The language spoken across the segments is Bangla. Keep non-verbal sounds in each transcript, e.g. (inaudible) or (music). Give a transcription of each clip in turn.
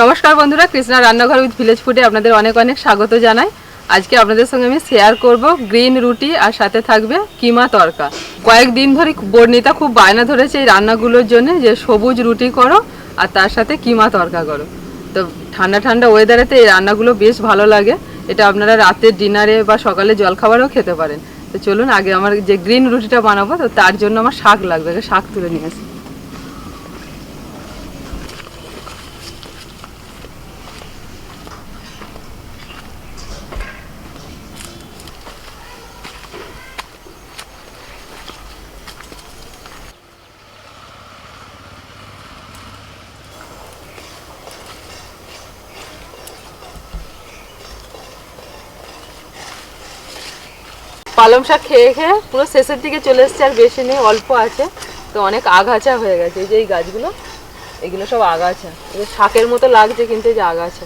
নমস্কার বন্ধুরা, কৃষ্ণা রান্নাঘর উইথ ভিলেজ ফুডে আপনাদের অনেক অনেক স্বাগত জানাই। আজকে আপনাদের সঙ্গে আমি শেয়ার করব গ্রিন রুটি আর সাথে থাকবে কিমা তরকা। কয়েকদিন ধরে বর্ণিতা খুব বায়না ধরেছে এই রান্নাগুলোর জন্য যে সবুজ রুটি করো আর তার সাথে কিমা তরকা করো। তো ঠান্ডা ঠান্ডা ওয়েদারেতে এই রান্নাগুলো বেশ ভালো লাগে। এটা আপনারা রাতের ডিনারে বা সকালে জলখাবারেও খেতে পারেন। তো চলুন, আগে আমার যে গ্রিন রুটিটা বানাবো, তো তার জন্য আমার শাক লাগবে। শাক তুলে নিয়ে আসি। পালং শাক খেয়ে খেয়ে পুরো শেষের দিকে চলে এসছে আর বেশি নেই, অল্প আছে। তো অনেক আগাছা হয়ে গেছে, এই যে এই গাছগুলো, এগুলো সব আগাছা। যে শাকের মতো লাগছে কিন্তু এই যে আগাছা।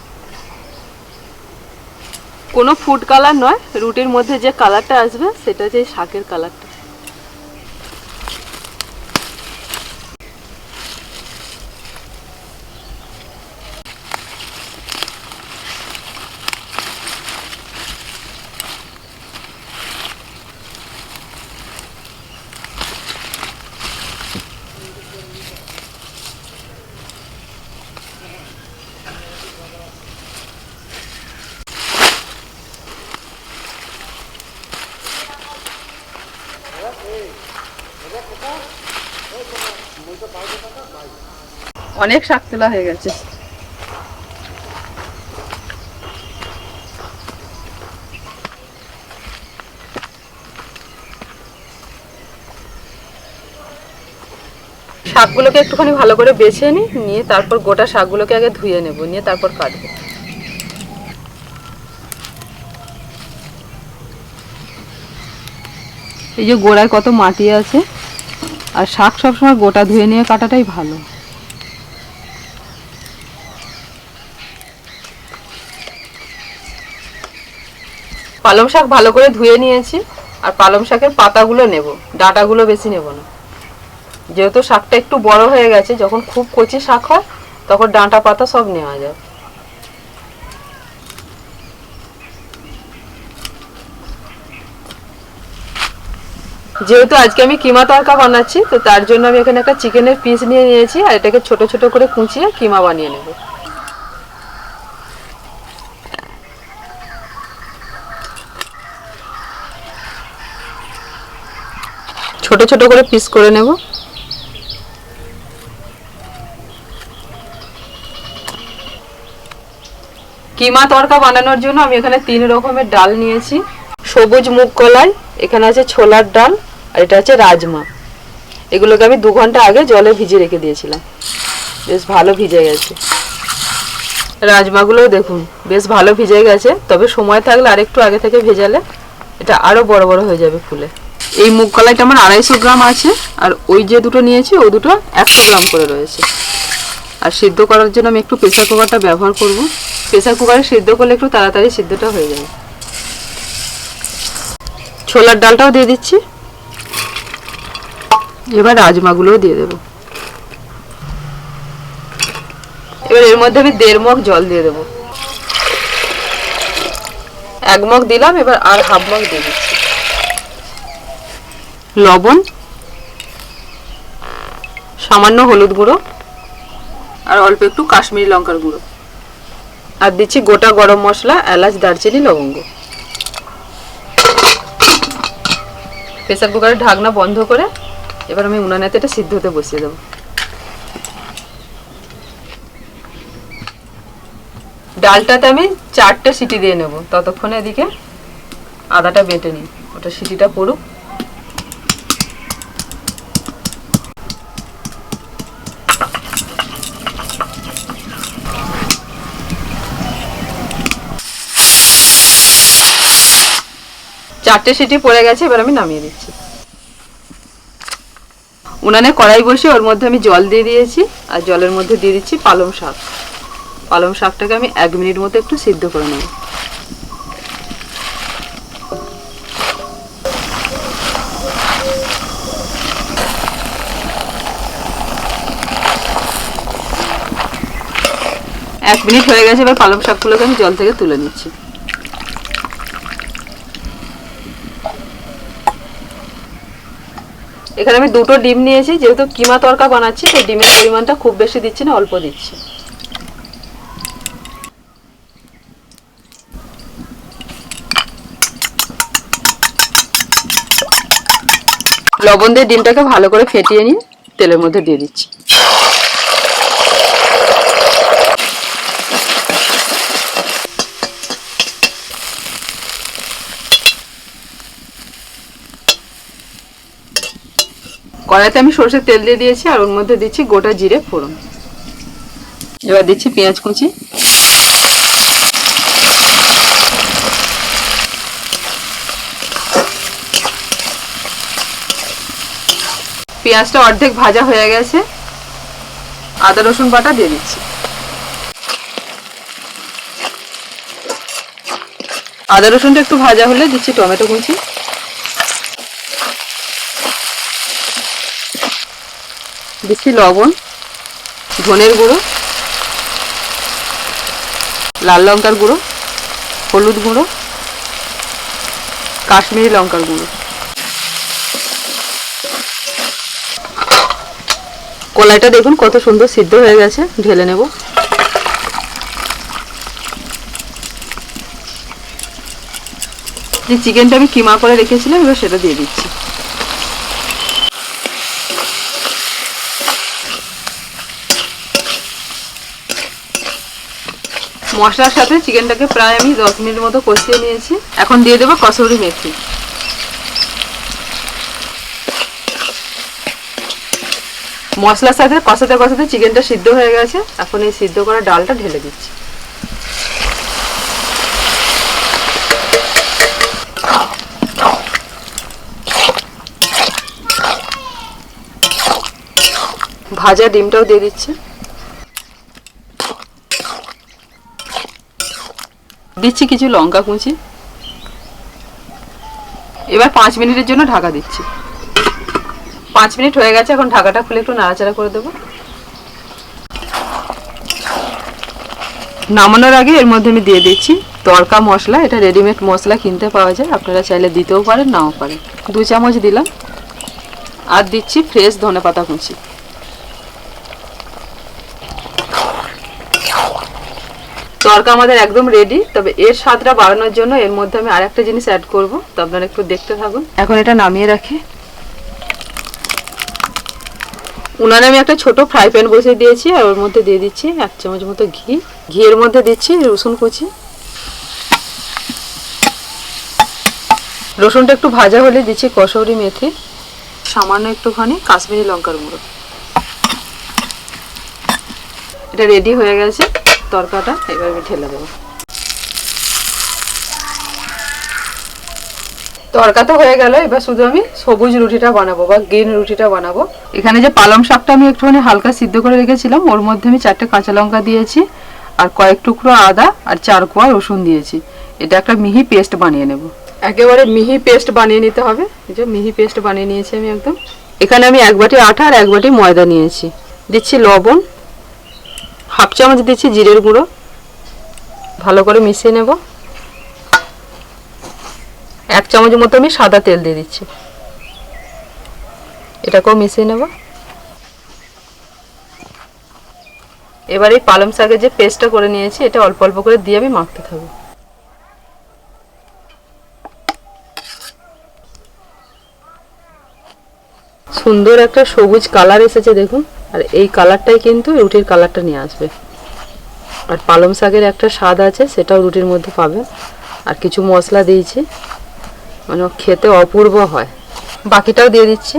কোনো ফুড কালার নয়, রুটির মধ্যে যে কালারটা আসবে, সেটা যে শাকের কালারটা অনেক শাক তোলা হয়ে গেছে। শাকগুলোকে একটুখানি ভালো করে বেছে নিই নিয়ে তারপর গোটা শাকগুলোকে আগে ধুয়ে নেব, নিয়ে তারপর কাটবো। এই যে গোড়ায় কত মাটি আছে, আর শাক সবসময় গোটা ধুয়ে নিয়ে কাটাটাই ভালো। পালং শাক ভালো করে ধুয়ে নিয়েছি, আর পালং শাকের পাতাগুলো নেব, ডাঁটাগুলো বেশি নেব না। যেহেতু শাকটা একটু বড় হয়ে গেছে, যখন খুব কচি শাক হয়, তখন ডাঁটা পাতা সব নেওয়া যায়। যেহেতু আজকে আমি কিমা তরকা বানাচ্ছি, তো তার জন্য আমি এখানে একটা চিকেনের পিস নিয়ে নিয়েছি, আর এটাকে ছোট ছোট করে কুচিয়ে কিমা বানিয়ে নেব। ছোট ছোট করে পিস করে নেব। কিমা তরকা বানানোর জন্য আমি এখানে তিন রকমের ডাল নিয়েছি। সবুজ মুগ কলাই, এখানে আছে ছোলার ডাল, আর এটা আছে রাজমা। এগুলোকে আমি দু ঘণ্টা আগে জলে ভিজিয়ে রেখে দিয়েছিলাম। বেশ ভালো ভিজে গেছে। রাজমাগুলোও দেখুন, বেশ ভালো ভিজে গেছে, তবে সময় থাকলে আরেকটু আগে থেকে ভেজালে এটা আরও বড় বড় হয়ে যাবে ফুলে। এই মুগ কলাইটা আমার আড়াইশো গ্রাম আছে, আর ওই যে দুটো নিয়েছি ওই দুটো একশো গ্রাম করে রয়েছে। আর সিদ্ধ করার জন্য আমি একটু প্রেসার কুকারটা ব্যবহার করব। প্রেসার কুকারে সিদ্ধ করলে একটু তাড়াতাড়ি সিদ্ধটা হয়ে যাবে ছোলার ডালটাও দিয়ে দিচ্ছি। এবার রাজমাগুলোও দিয়ে দেবো। এবার এর মধ্যে আমি দেড় মগ জল দিয়ে দেবো। এক মগ দিলাম, এবার আর হাফ মগ দিয়ে দিচ্ছি। লবণ, সামান্য হলুদ গুঁড়ো, আর অল্প একটু কাশ্মীরি লঙ্কার গুঁড়ো। আর দিচ্ছি গোটা গরম মশলা, এলাচ, দারচিনি, লবঙ্গ। প্রেসার কুকারের ঢাকনা বন্ধ করে এবার আমি উনানেতে এটা সিদ্ধ হতে বসিয়ে দেবো। ডালটাতে আমি চারটে সিটি দিয়ে নেব। ততক্ষণে এদিকে আদাটা বেটে নিই। ওটা সিটিটা পড়ুক। চারটে সিটি পড়ে গেছে, এবার আমি নামিয়ে দিচ্ছি। উনানে কড়াই বসে ওর মধ্যে আমি জল দিয়ে দিয়েছি, আর জলের মধ্যে দিয়ে দিচ্ছি পালং শাক। পালং শাকটাকে আমি এক মিনিট মতো একটু সিদ্ধ করে নেব। এক মিনিট হয়ে গেছে, এবার পালং শাকগুলোকে আমি জল থেকে তুলে নিচ্ছি। এখানে আমি দুটো ডিম নিয়েছি, যেহেতু কিমা তরকা বানাচ্ছি সেই ডিমের পরিমাণটা খুব বেশি দিচ্ছি না, অল্প দিচ্ছি। লবণ দিয়ে ডিমটাকে ভালো করে ফেটিয়ে নিয়ে তেলের মধ্যে দিয়ে দিচ্ছি। কড়াইতে আমি সর্ষের তেল দিয়ে দিয়েছি, আর ওর মধ্যে দিচ্ছি গোটা জিরে ফোড়ন। এবার দিচ্ছি পেঁয়াজ কুচি। পেঁয়াজটা অর্ধেক ভাজা হয়ে গেছে। আদা, রসুন বাটা দিয়ে দিচ্ছি। আদা, রসুনটা একটু ভাজা হলে দিচ্ছি টমেটো কুচি। দিচ্ছি লবণ, ধনের গুঁড়ো, লাল লঙ্কার গুঁড়ো, হলুদ গুঁড়ো, কাশ্মীরি লঙ্কার গুঁড়ো। কলাইটা দেখুন কত সুন্দর সিদ্ধ হয়ে গেছে, ঢেলে নেব। যে চিকেনটা আমি কিমা করে রেখেছিলাম, এবার সেটা দিয়ে দিচ্ছি। মশলার সাথে চিকেনটাকে প্রায় আমি দশ মিনিট মতো কষিয়ে নিয়েছি। এখন দিয়ে দেবো কসুরি মেথি। মশলার সাথে কষাতে কষাতে চিকেনটা সিদ্ধ হয়ে গেছে। এখন এই সিদ্ধ করা ডালটা ঢেলে দিচ্ছি। ভাজা ডিমটাও দিয়ে দিচ্ছি। দিচ্ছি কিছু লঙ্কা কুচি। এবার পাঁচ মিনিটের জন্য ঢাকা দিচ্ছি। পাঁচ মিনিট হয়ে গেছে, এখন ঢাকাটা খুলে একটু নাড়াচাড়া করে দেবো। নামানোর আগে এর মধ্যে আমি দিয়ে দিচ্ছি তড়কা মশলা। এটা রেডিমেড মশলা কিনতে পাওয়া যায়, আপনারা চাইলে দিতেও পারেন, নাও পারেন। দু চামচ দিলাম। আর দিচ্ছি ফ্রেশ ধনে পাতা কুচি। তরকা আমাদের একদম রেডি তবে এর স্বাদটা বাড়ানোর জন্য এর মধ্যে আমি আরেকটা জিনিস অ্যাড করব। তো আপনারা একটু দেখতে থাকুন। এখন এটা নামিয়ে রাখি। উনানে আমি একটা ছোট ফ্রাই প্যান বসিয়ে দিয়েছি, আর ওর মধ্যে দিয়ে দিচ্ছি এক চামচ মতো ঘি। ঘিয়ের মধ্যে দিচ্ছি রসুন কুচি। রসুনটা একটু ভাজা হলে দিচ্ছি কসৌরি মেথি, সামান্য একটুখানি কাশ্মীরি লঙ্কার গুঁড়ো। এটা রেডি হয়ে গেছে। তরকাটা এবার আমি ঢেলে দেবো। তরকা তো হয়ে গেল এবার শুধু আমি সবুজ রুটিটা বানাবো বা গ্রিন রুটিটা বানাবো। এখানে যে পালং শাকটা আমি একটুখানি হালকা সিদ্ধ করে রেখেছিলাম ওর মধ্যে আমি চারটে কাঁচা লঙ্কা দিয়েছি আর কয়েক টুকরো আদা আর চার কোয়া রসুন দিয়েছি। এটা একটা মিহি পেস্ট বানিয়ে নেব। একেবারে মিহি পেস্ট বানিয়ে নিতে হবে। এই যে মিহি পেস্ট বানিয়ে নিয়েছি আমি একদম। এখানে আমি এক বাটি আটা আর এক বাটি ময়দা নিয়েছি। দিচ্ছি লবণ হাফ চামচ দিচ্ছি জিরের গুঁড়ো। ভালো করে মিশিয়ে নেব। এক চামচ মতো আমি সাদা তেল দিয়ে দিচ্ছি। এটাকেও মিশিয়ে নেব। এবার এই পালং শাকের যে পেস্টটা করে নিয়েছি, এটা অল্প অল্প করে দিয়ে আমি মাখতে থাকব। সুন্দর একটা সবুজ কালার এসেছে, দেখুন। আর এই কালারটাই কিন্তু রুটির কালারটা নিয়ে আসবে। আর পালং শাকের একটা স্বাদ আছে, সেটাও রুটির মধ্যে পাবে। আর কিছু মশলা দিয়েছি মানে খেতে অপূর্ব হয়। বাকিটাও দিয়ে দিচ্ছি।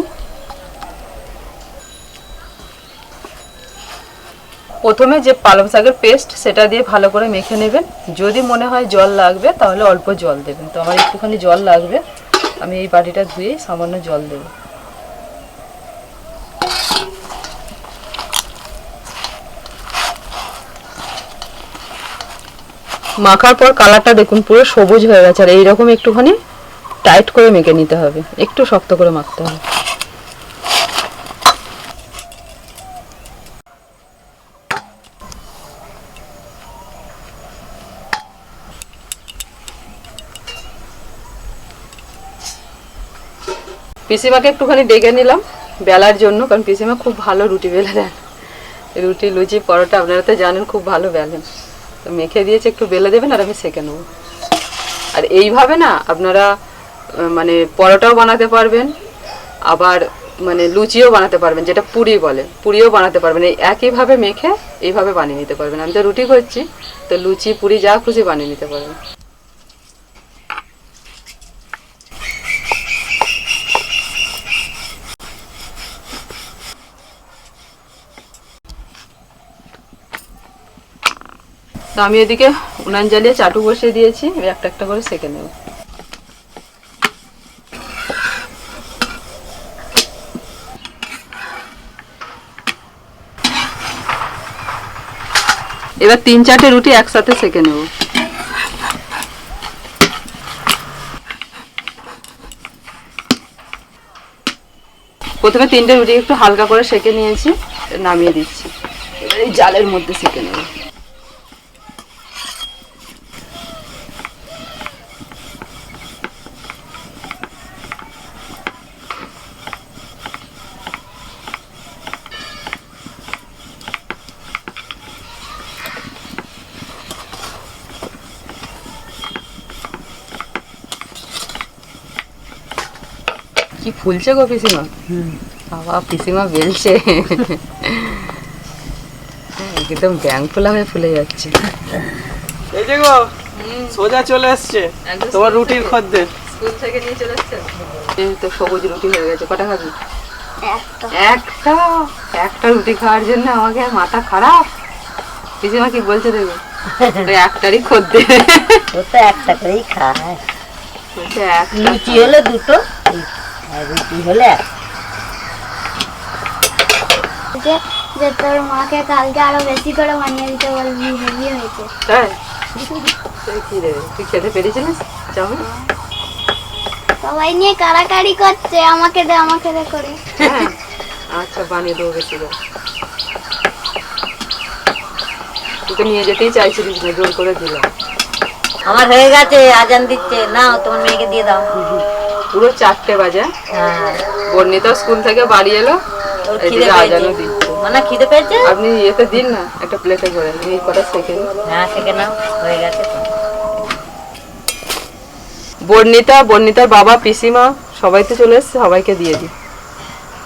প্রথমে যে পালং শাকের পেস্ট, সেটা দিয়ে ভালো করে মেখে নেবেন। যদি মনে হয় জল লাগবে, তাহলে অল্প জল দেবেন। তো আমার একটুখানি জল লাগবে, আমি এই বাটিটা ধুয়ে সামান্য জল দেবো। মাখার পর কালারটা দেখুন, পুরো সবুজ হয়ে গেছে। আর এইরকম একটুখানি টাইট করে মেখে নিতে হবে। একটু শক্ত করে মাখতে হবে। পিসিমাকে একটুখানি ডেকে নিলাম বেলার জন্য, কারণ পিসিমা খুব ভালো রুটি বেলে দেন। রুটি, লুচি, পরোটা, আপনারা তো জানেন, খুব ভালো বেলেন। তো মেখে দিয়েছে, একটু বেলে দেবেন আর আমি সেঁকে নেব। আর এইভাবে না আপনারা মানে পরোটাও বানাতে পারবেন, আবার মানে লুচিও বানাতে পারবেন, যেটা পুরি বলে, পুরিও বানাতে পারবেন। এই একইভাবে মেখে এইভাবে বানিয়ে নিতে পারবেন। আমি তো রুটি করছি, তো লুচি, পুরি যা খুশি বানিয়ে নিতে পারবেন। তো আমি এদিকে উনান জ্বালিয়ে চাটু বসিয়ে দিয়েছি একটা একটা করে সেঁকে নেব। এবার তিন চারটে রুটি একসাথে সেঁকে নেব। প্রথমে তিনটে রুটি একটু হালকা করে সেঁকে নিয়েছি, নামিয়ে দিচ্ছি। এবার এই জালের মধ্যে সেঁকে নেব। ফুলছে গো পিসিমা বাবা পিসিমা বেলছে একদম ব্যাং ফোলা হয়ে ফুলে যাচ্ছে এই যে গো সোজা চলে একদম তোমার রুটির খদ্দের। স্কুল থেকে নিয়ে চলে এই তো সবুজ রুটি হয়ে গেছে কটা খাবি? একটা। একটা? রুটি খাওয়ার জন্য আমাকে মাথা খারাপ? পিসিমা কি বলছে দেখো? ওই একটারই খদ্দে ও তো একটা করেই খায়। বলছে একটা লুচি হলে দুটো। আর রুটি হলে যে যে তোর মাকে কালকে আরও বেশি করে বানিয়ে দিতে বলবি হেভি হয়েছে। তাই রে তুই খেতে পেরেছিলিস? চাউমিন? সবাই নিয়ে কাড়াকাড়ি করছে আমাকে দে আমাকে দে করে। হ্যাঁ। আচ্ছা বানিয়ে দেবো বেশি করে। তুই তো নিয়ে যেতেই চাইছিলিস না জোর করে দিলাম। আমার হয়ে গেছে আজান দিচ্ছে। নাও তোমার মেয়েকে দিয়ে দাও। পুরো চারটে বাজে। হ্যাঁ। বর্ণিতা স্কুল থেকে বাড়ি এলো। দিচ্ছে। মানে খিদে পেয়েছে? আপনি ইয়েতে দিন না একটা প্লেটে করে এই কটা শেখে হ্যাঁ নাও। হয়ে গেছে বর্ণিতা বর্ণিতার বাবা পিসিমা সবাই তো চলে এসছে সবাইকে দিয়ে দিই।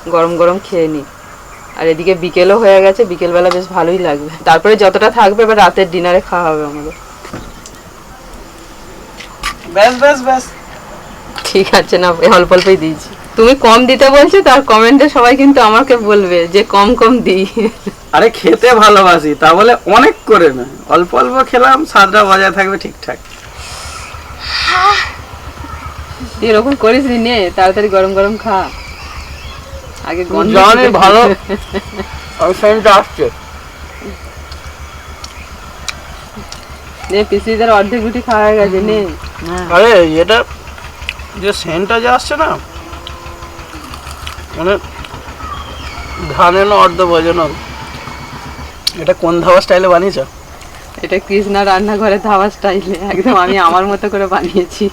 গরম গরম খেয়ে নিই। আর এদিকে বিকেলও হয়ে গেছে বিকেলবেলা বেশ ভালোই লাগবে। তারপরে যতটা থাকবে এবার রাতের ডিনারে খাওয়া হবে আমাদের। ব্যাস ব্যাস ব্যাস। ঠিক আছে না অল্প অল্পই দিয়েছি। তুমি কম দিতে বলছো তার কমেন্টে সবাই কিন্তু আমাকে বলবে যে কম কম দিই। আরে খেতে ভালোবাসি তা বলে অনেক করে না। অল্প অল্প খেলাম স্বাদটা বজায় থাকবে ঠিকঠাক। এরকম করিস নি নে তাড়াতাড়ি গরম গরম খা। আগে গন্ধ জানি ভালো। আমি সেন্টটা আসছে। নে পিসিদের অর্ধেক গুটি খাওয়া গেছে নে। আরে এটা যে সেন্টটা যে আসছে না মানে ধানে না অর্ধ ভোজন এটা কোন ধাবা স্টাইলে বানিয়েছ? এটা কৃষ্ণা রান্নাঘরে ধাবা স্টাইলে একদম আমি আমার মতো করে বানিয়েছি।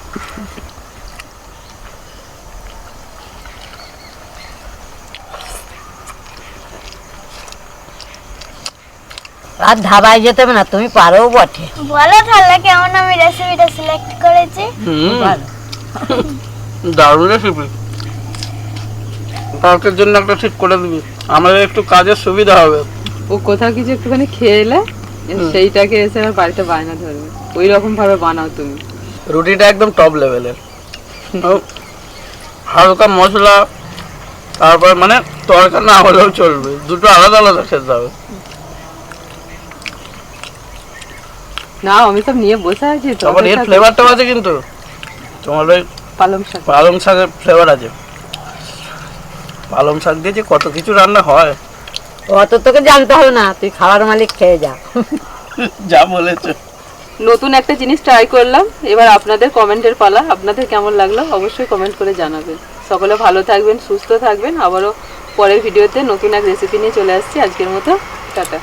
আর ধাবায় যেতে হবে না তুমি পারো বটে। বলো তাহলে কেমন আমি রেসিপিটা সিলেক্ট করেছি? হুম। ভালো। (laughs) দারুণ রেসিপি কালকের জন্য একটা ঠিক করে দিবি। আমাদের একটু কাজের সুবিধা হবে। ও কোথাও কিছু একটুখানি খেয়ে এলে সেইটাকে এসে বাড়িতে বায়না ধরবে। ওই রকম ভাবে বানাও তুমি। রুটিটা একদম টপ লেভেলের হালকা মশলা তারপর মানে তরকা না হলেও চলবে। দুটো আলাদা আলাদা খেতে হবে। না আমি সব নিয়ে বসে আছি তারপর এর ফ্লেভারটাও আছে কিন্তু। তোমার ওই পালং শাক। পালং শাকের ফ্লেভার আছে? পালং শাক দিয়ে যে কত কিছু রান্না হয়। অত তোকে জানতে হবে না তুই খাবার মালিক খেয়ে যা। যা বলেছে। নতুন একটা জিনিস ট্রাই করলাম এবার আপনাদের কমেন্টের পালা আপনাদের কেমন লাগল অবশ্যই কমেন্ট করে জানাবেন। সকলে ভালো থাকবেন সুস্থ থাকবেন আবারও পরের ভিডিওতে নতুন এক রেসিপি নিয়ে চলে আসছি। আজকের মতো টাটা।